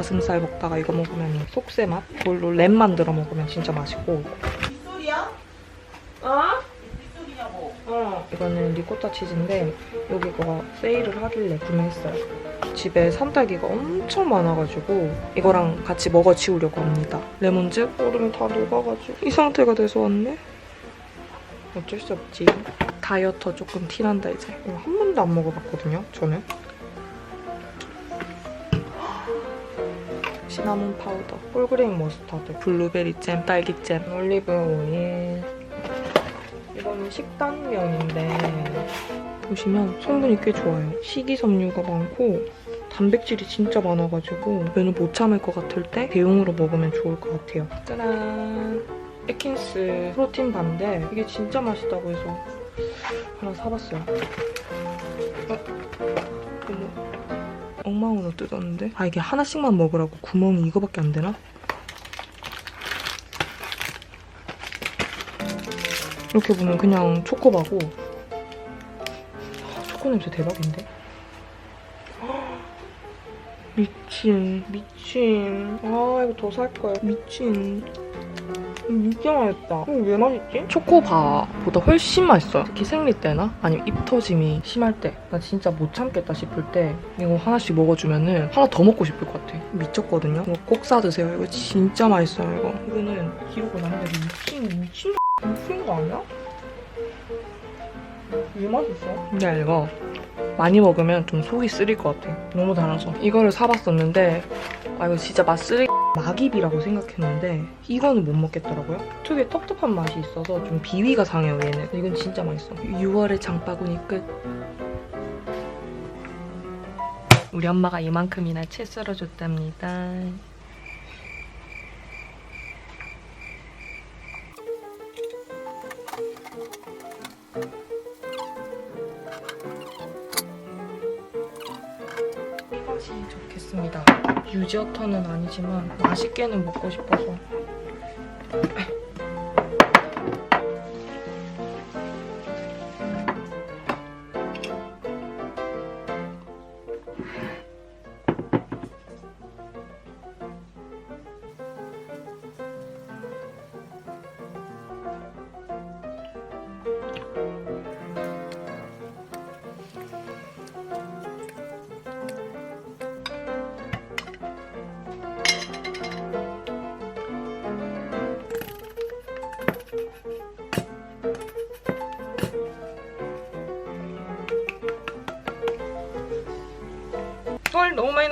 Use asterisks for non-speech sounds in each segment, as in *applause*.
닭가슴살 먹다가 이거 먹으면 속세 맛? 그걸로 랩 만들어 먹으면 진짜 맛있고. 빗소리야? 어? 빗소리냐고. 어. 이거는 리코타 치즈인데 여기 가 세일을 하길래 구매했어요. 집에 산딸기가 엄청 많아가지고 이거랑 같이 먹어 치우려고 합니다. 레몬즙 얼음이 다 녹아가지고 이 상태가 돼서 왔네. 어쩔 수 없지. 다이어터 조금 티난다 이제. 이거 한 번도 안 먹어봤거든요. 저는. 시나몬 파우더, 홀그레인 머스타드, 블루베리 잼, 딸기 잼, 올리브 오일. 이거는 식단면인데 보시면 성분이 꽤 좋아요. 식이섬유가 많고 단백질이 진짜 많아가지고 면을 못 참을 것 같을 때 대용으로 먹으면 좋을 것 같아요. 짜란! 에킨스 프로틴 반데 이게 진짜 맛있다고 해서 하나 사봤어요. 어? 어머. 엉망으로 뜯었는데? 아 이게 하나씩만 먹으라고 구멍이 이거밖에 안 되나? 이렇게 보면 그냥 초코바고 아, 초코 냄새 대박인데? 미친 미친 아 이거 더 살걸 미친 진짜 맛있다 이거 왜 맛있지? 초코바보다 훨씬 맛있어요 특히 생리 때나 아니면 입 터짐이 심할 때 나 진짜 못 참겠다 싶을 때 이거 하나씩 먹어주면은 하나 더 먹고 싶을 것 같아 미쳤거든요 이거 꼭 사드세요 이거 진짜 맛있어요 이거 이거는 기록을 남는데 미친 미친 미친 거 아니야? 왜 맛있어? 근데 이거 많이 먹으면 좀 속이 쓰릴 것 같아. 너무 달아서. 이거를 사봤었는데 아 이거 진짜 맛 쓰리 막입이라고 생각했는데 이거는 못 먹겠더라고요. 특유의 텁텁한 맛이 있어서 좀 비위가 상해요 얘는. 이건 진짜 맛있어. 6월의 장바구니 끝. 우리 엄마가 이만큼이나 채 썰어줬답니다. 유지어터는 아니지만 맛있게는 먹고 싶어서.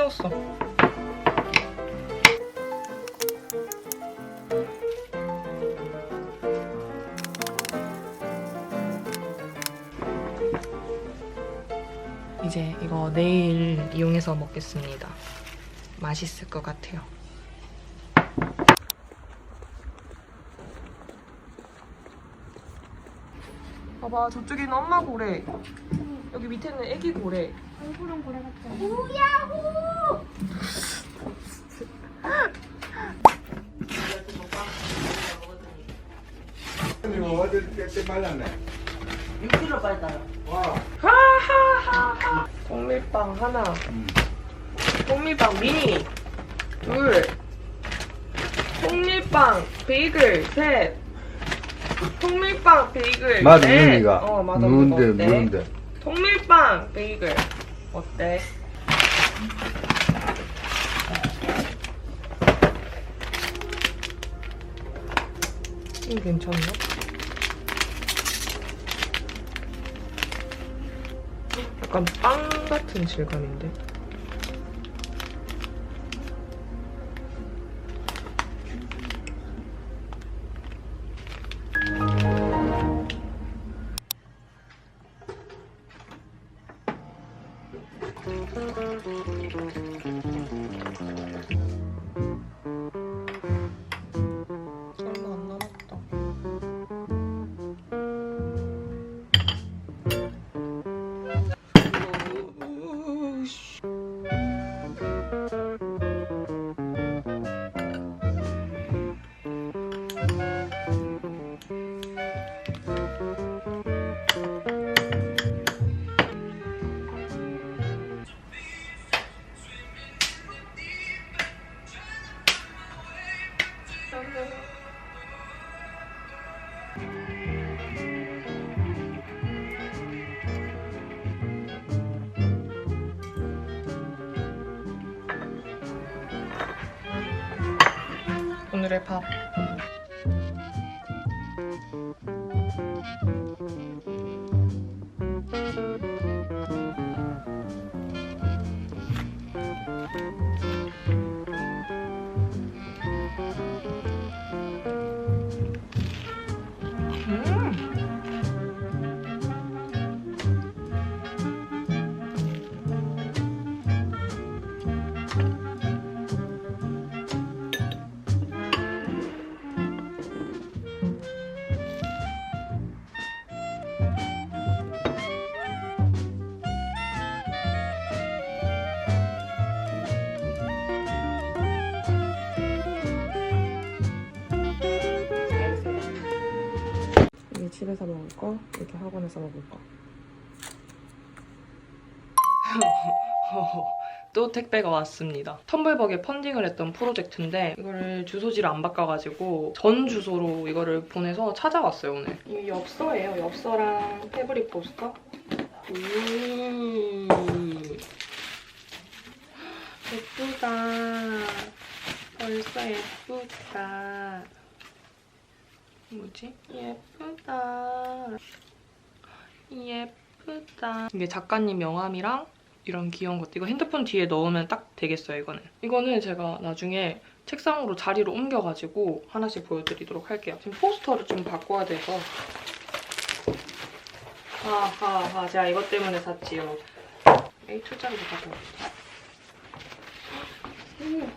넣었어. 이제 이거 내일 이용해서 먹겠습니다. 맛있을 것 같아요. 봐봐 저쪽에는 엄마 고래 여기 밑에는 애기 고래 얼굴은 고래 같아. 이거 어딜 때 말랐네. 6kg 빠졌다. 와. 하하하하 통밀빵 하나 음. 통밀빵 미니 둘 통밀빵 베이글 셋 통밀빵 베이글 맛 넷. 이가. 어 무은데 어때? 무은데. 통밀빵 베이글 어때? 이거 괜찮나? 약간 빵 같은 질감인데? 好 거, 이렇게 학원에서 먹을 거. *laughs* 또 택배가 왔습니다. 텀블벅에 펀딩을 했던 프로젝트인데 이거를 주소지를 안 바꿔가지고 전 주소로 이거를 보내서 찾아왔어요 오늘. 이 엽서예요. 엽서랑 패브릭 포스터. 음 예쁘다. 벌써 예쁘다. 뭐지? 예쁘다. 예쁘다. 이게 작가님 명함이랑 이런 귀여운 것도 이거 핸드폰 뒤에 넣으면 딱 되겠어요, 이거는. 이거는 제가 나중에 책상으로 자리로 옮겨가지고 하나씩 보여드리도록 할게요. 지금 포스터를 좀 바꿔야 돼서. 하하하, 제가 이것 때문에 샀지요. A2짜리도 가져왔다. 오,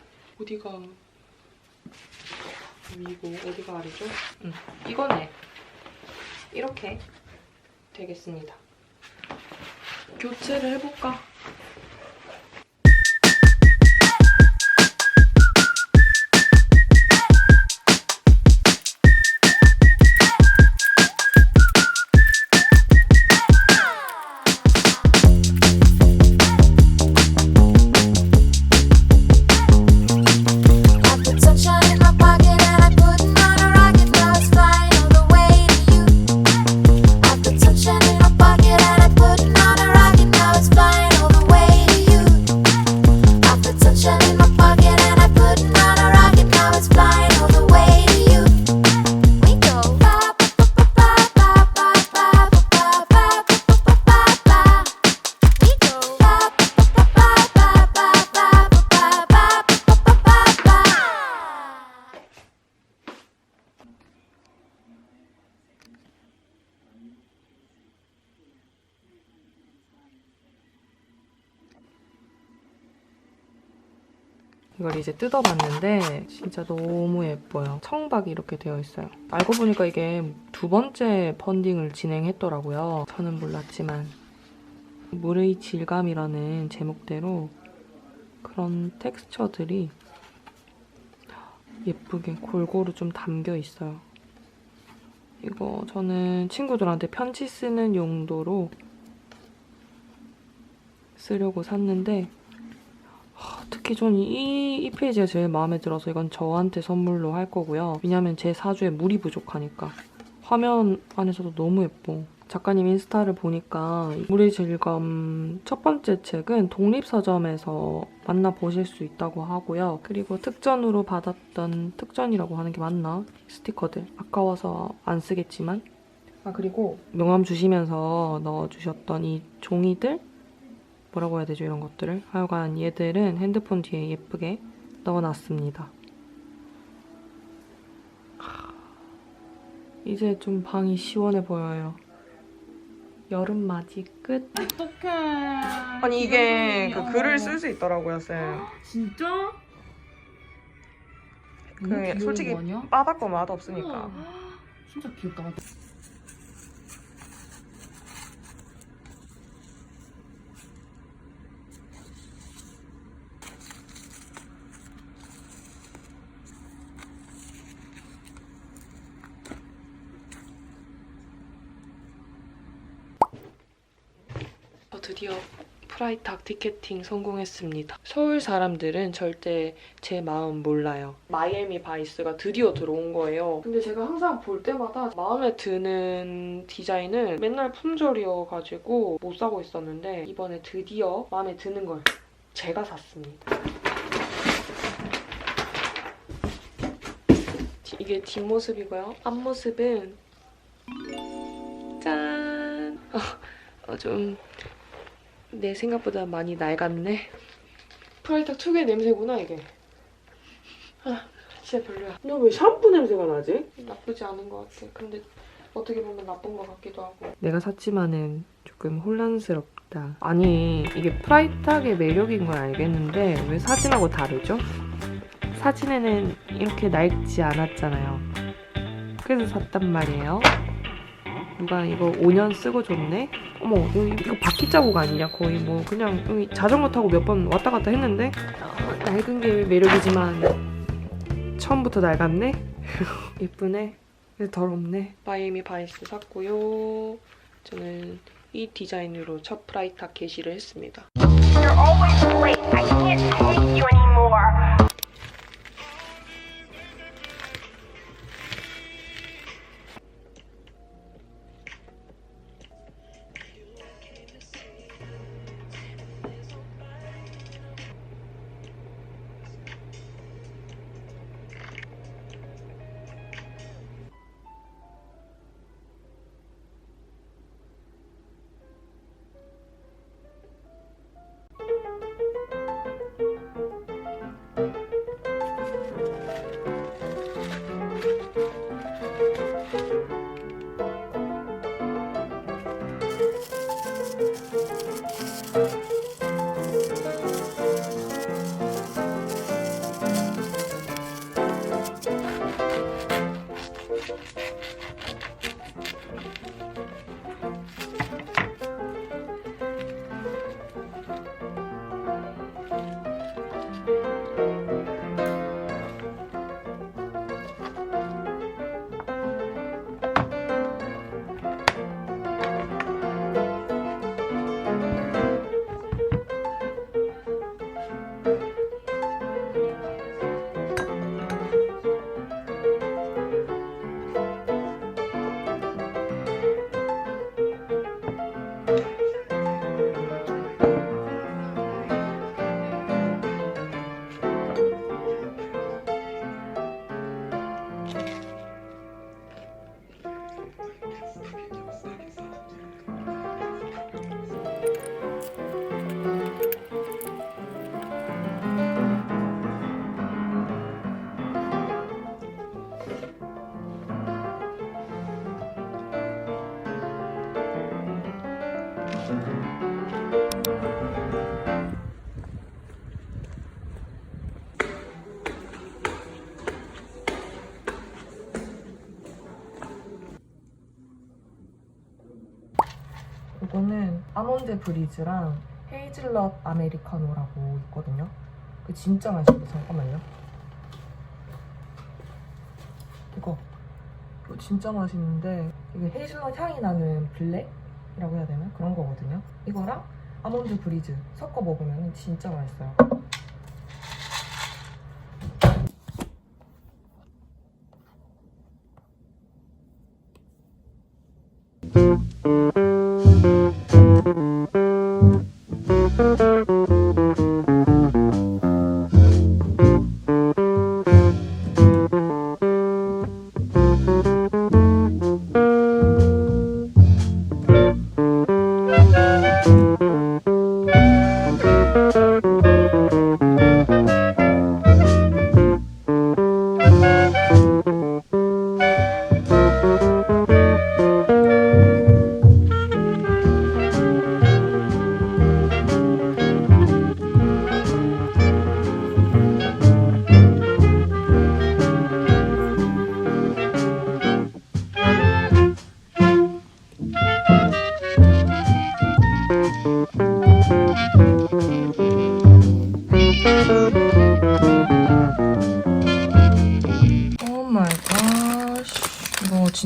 어디가 위고 어디가 아래죠? 응, 이거네. 이렇게 되겠습니다. 교체를 해볼까? 이걸 이제 뜯어봤는데 진짜 너무 예뻐요. 청박이 이렇게 되어 있어요. 알고 보니까 이게 두 번째 펀딩을 진행했더라고요. 저는 몰랐지만 물의 질감이라는 제목대로 그런 텍스처들이 예쁘게 골고루 좀 담겨 있어요. 이거 저는 친구들한테 편지 쓰는 용도로 쓰려고 샀는데 아, 특히 저는 이, 이 페이지가 제일 마음에 들어서 이건 저한테 선물로 할 거고요. 왜냐면 제 사주에 물이 부족하니까. 화면 안에서도 너무 예뻐. 작가님 인스타를 보니까 물의 질감 첫 번째 책은 독립서점에서 만나보실 수 있다고 하고요. 그리고 특전으로 받았던 특전이라고 하는 게 맞나? 스티커들. 아까워서 안 쓰겠지만. 아 그리고 명함 주시면서 넣어주셨던 이 종이들 뭐라고 해야 되죠 이런 것들을? 하여간 얘들은 핸드폰 뒤에 예쁘게 넣어놨습니다. 하, 이제 좀 방이 시원해 보여요. 여름 맞이 끝. 어떡해. 아니 이게 그 글을 쓸 수 있더라고요 쌤. 진짜? 그 솔직히 빠닥고 맛 없으니까. 진짜 귀엽다. 저 드디어 프라이탁 티켓팅 성공했습니다. 서울 사람들은 절대 제 마음 몰라요. 마이애미 바이스가 드디어 들어온 거예요. 근데 제가 항상 볼 때마다 마음에 드는 디자인을 맨날 품절이어가지고 못 사고 있었는데 이번에 드디어 마음에 드는 걸 제가 샀습니다. 이게 뒷모습이고요. 앞모습은 짠! *laughs* 어, 좀 내 생각보다 많이 낡았네. 프라이탁 특유의 냄새구나 이게. 아 진짜 별로야. 너 왜 샴푸 냄새가 나지? 나쁘지 않은 것 같아. 근데 어떻게 보면 나쁜 것 같기도 하고. 내가 샀지만은 조금 혼란스럽다. 아니 이게 프라이탁의 매력인 건 알겠는데 왜 사진하고 다르죠? 사진에는 이렇게 낡지 않았잖아요. 그래서 샀단 말이에요. 누가 이거 5년 쓰고 줬네? 어머, 이거 바퀴 자국 아니냐? 거의 뭐 그냥 여기 자전거 타고 몇 번 왔다 갔다 했는데 어, 낡은 게 매력이지만 처음부터 낡았네? *laughs* 예쁘네. 근데 더럽네. 마이애미 바이스 샀고요. 저는 이 디자인으로 첫 프라이탁 게시를 했습니다. 아몬드 브리즈랑 헤이즐넛 아메리카노라고 있거든요. 그 진짜 맛있고 잠깐만요. 이거 이거 진짜 맛있는데 이게 헤이즐넛 향이 나는 블랙이라고 해야 되나 그런 거거든요. 이거랑 아몬드 브리즈 섞어 먹으면 진짜 맛있어요.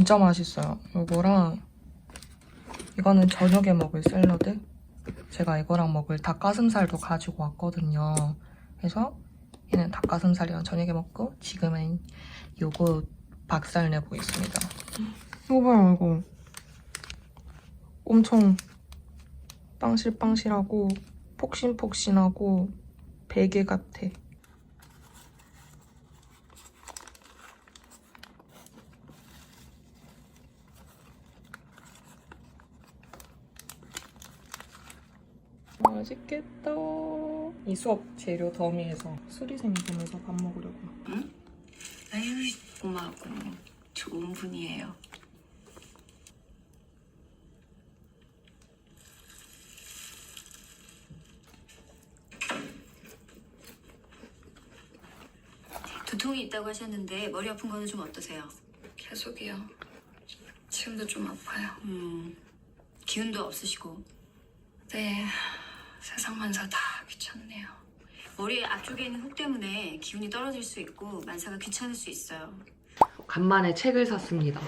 진짜 맛있어요. 이거랑 이거는 저녁에 먹을 샐러드. 제가 이거랑 먹을 닭가슴살도 가지고 왔거든요. 그래서 얘는 닭가슴살이랑 저녁에 먹고 지금은 요거 박살 내고 있습니다. 이거 봐요, 이거. 엄청 빵실빵실하고 폭신폭신하고 베개 같아. 맛있겠다. 이 수업 재료 더미에서 수리생 보면서 밥 먹으려고. 아유 고마고 좋은 분이에요. 두통이 있다고 하셨는데 머리 아픈 거는 좀 어떠세요? 계속이요. 지금도 좀 아파요. 음 기운도 없으시고 네, 세상 만사 다 귀찮네요. 머리 앞쪽에 있는 흙 때문에 기운이 떨어질 수 있고 만사가 귀찮을 수 있어요. 간만에 책을 샀습니다.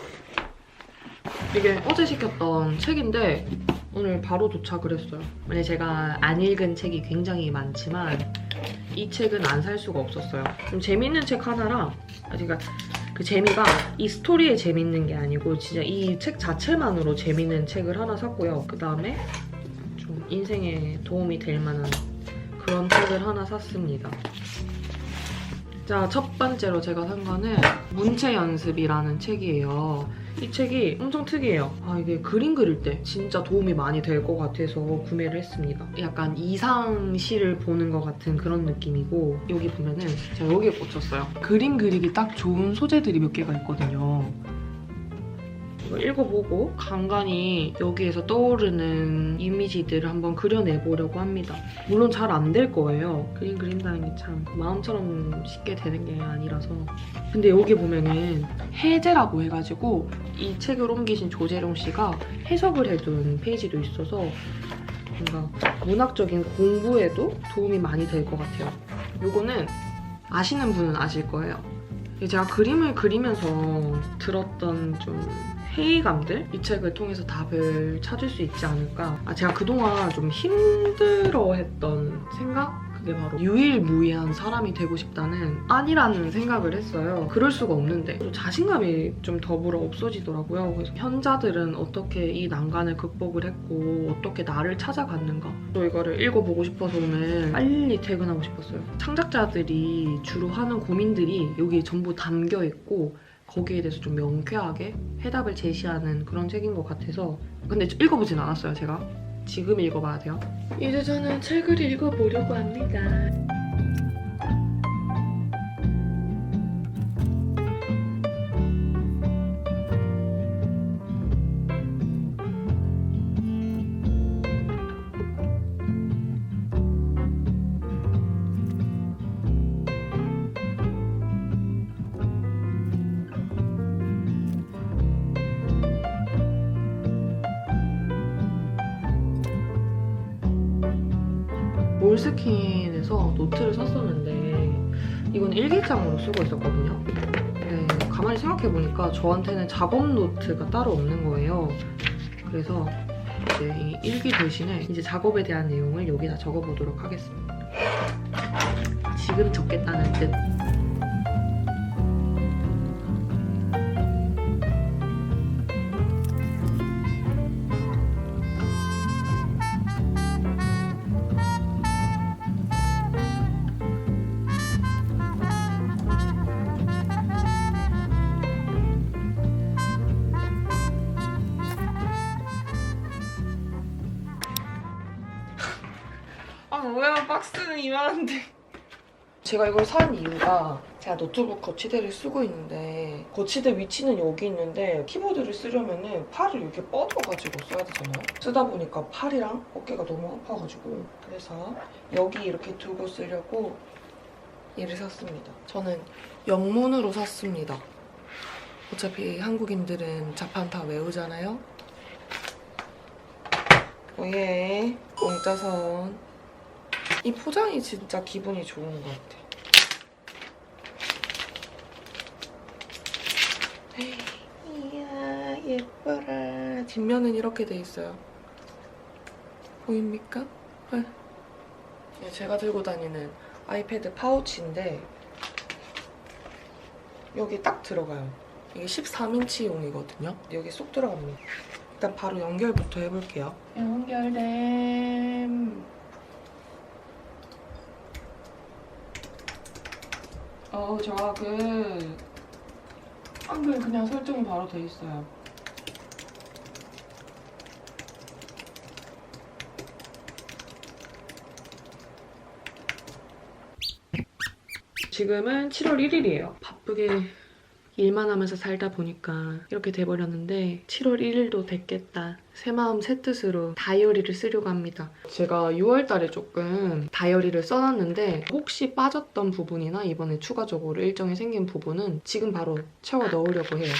이게 어제 시켰던 책인데 오늘 바로 도착을 했어요. 만약 제가 안 읽은 책이 굉장히 많지만 이 책은 안 살 수가 없었어요. 좀 재밌는 책 하나랑 아, 그러니까 그 재미가 이 스토리에 재밌는 게 아니고 진짜 이 책 자체만으로 재밌는 책을 하나 샀고요. 그 다음에 좀 인생에 도움이 될 만한 그런 책을 하나 샀습니다. 자, 첫 번째로 제가 산 거는 문체 연습이라는 책이에요. 이 책이 엄청 특이해요. 아, 이게 그림 그릴 때 진짜 도움이 많이 될 것 같아서 구매를 했습니다. 약간 이상시를 보는 것 같은 그런 느낌이고, 여기 보면은 제가 여기에 꽂혔어요. 그림 그리기 딱 좋은 소재들이 몇 개가 있거든요. 읽어보고 간간히 여기에서 떠오르는 이미지들을 한번 그려내보려고 합니다. 물론 잘 안 될 거예요. 그림 그린다는 게 참 마음처럼 쉽게 되는 게 아니라서. 근데 여기 보면은 해제라고 해가지고 이 책을 옮기신 조재룡 씨가 해석을 해둔 페이지도 있어서 뭔가 문학적인 공부에도 도움이 많이 될 것 같아요. 요거는 아시는 분은 아실 거예요. 제가 그림을 그리면서 들었던 좀 회의감들 이 책을 통해서 답을 찾을 수 있지 않을까. 아, 제가 그동안 좀 힘들어했던 생각? 그게 바로 유일무이한 사람이 되고 싶다는 아니라는 생각을 했어요. 그럴 수가 없는데 좀 자신감이 좀 더불어 없어지더라고요. 그래서 현자들은 어떻게 이 난간을 극복을 했고 어떻게 나를 찾아갔는가. 또 이거를 읽어보고 싶어서 오늘 빨리 퇴근하고 싶었어요. 창작자들이 주로 하는 고민들이 여기 전부 담겨 있고 거기에 대해서 좀 명쾌하게 해답을 제시하는 그런 책인 것 같아서 근데 읽어보진 않았어요 제가. 지금 읽어봐야 돼요. 이제 저는 책을 읽어보려고 합니다 몰스킨에서 노트를 샀었는데 이건 일기장으로 쓰고 있었거든요. 근데 가만히 생각해보니까 저한테는 작업 노트가 따로 없는 거예요. 그래서 이제 이 일기 대신에 이제 작업에 대한 내용을 여기다 적어보도록 하겠습니다. 지금 적겠다는 뜻. 박스는 이만한데. 제가 이걸 산 이유가 제가 노트북 거치대를 쓰고 있는데 거치대 위치는 여기 있는데 키보드를 쓰려면은 팔을 이렇게 뻗어가지고 써야 되잖아요. 쓰다 보니까 팔이랑 어깨가 너무 아파가지고 그래서 여기 이렇게 두고 쓰려고 얘를 샀습니다. 저는 영문으로 샀습니다. 어차피 한국인들은 자판 다 외우잖아요. 오예 공짜선 이 포장이 진짜 기분이 좋은 것 같아. 이야 예뻐라. 뒷면은 이렇게 돼 있어요. 보입니까? 네. 이게 제가 들고 다니는 아이패드 파우치인데 여기 딱 들어가요. 이게 13인치용이거든요. 여기 쏙 들어갑니다. 일단 바로 연결부터 해볼게요. 연결됨. 어, 저 그... 한글 그냥 설정이 바로 돼 있어요. 지금은 7월 1일이에요. 바쁘게 일만 하면서 살다 보니까 이렇게 돼버렸는데 7월 1일도 됐겠다. 새 마음 새 뜻으로 다이어리를 쓰려고 합니다. 제가 6월 달에 조금 다이어리를 써놨는데 혹시 빠졌던 부분이나 이번에 추가적으로 일정이 생긴 부분은 지금 바로 채워 넣으려고 해요.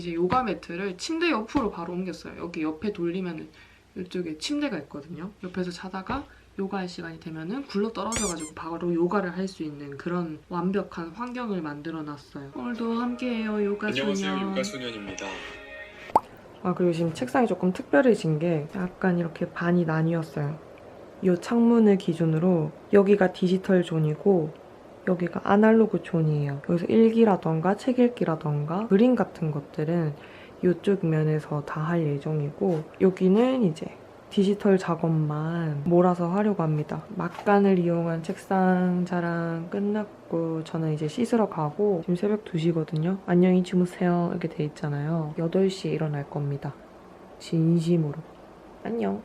이제 요가 매트를 침대 옆으로 바로 옮겼어요. 여기 옆에 돌리면 이쪽에 침대가 있거든요. 옆에서 자다가 요가할 시간이 되면은 굴러 떨어져가지고 바로 요가를 할 수 있는 그런 완벽한 환경을 만들어 놨어요. 오늘도 함께해요 요가 안녕하세요 소년. 요가 소년입니다. 아 그리고 지금 책상이 조금 특별해진 게 약간 이렇게 반이 나뉘었어요. 이 창문을 기준으로 여기가 디지털 존이고 여기가 아날로그 존이에요. 여기서 일기라던가 책 읽기라던가 그림 같은 것들은 이쪽 면에서 다 할 예정이고 여기는 이제 디지털 작업만 몰아서 하려고 합니다. 막간을 이용한 책상 자랑 끝났고 저는 이제 씻으러 가고 지금 새벽 2시거든요. 안녕히 주무세요 이렇게 돼 있잖아요. 8시에 일어날 겁니다. 진심으로. 안녕.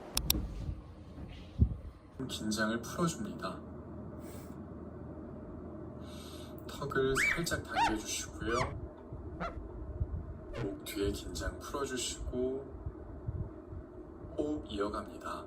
긴장을 풀어줍니다. 턱을 살짝 당겨주시고요. 목 뒤에 긴장 풀어주시고 호흡 이어갑니다.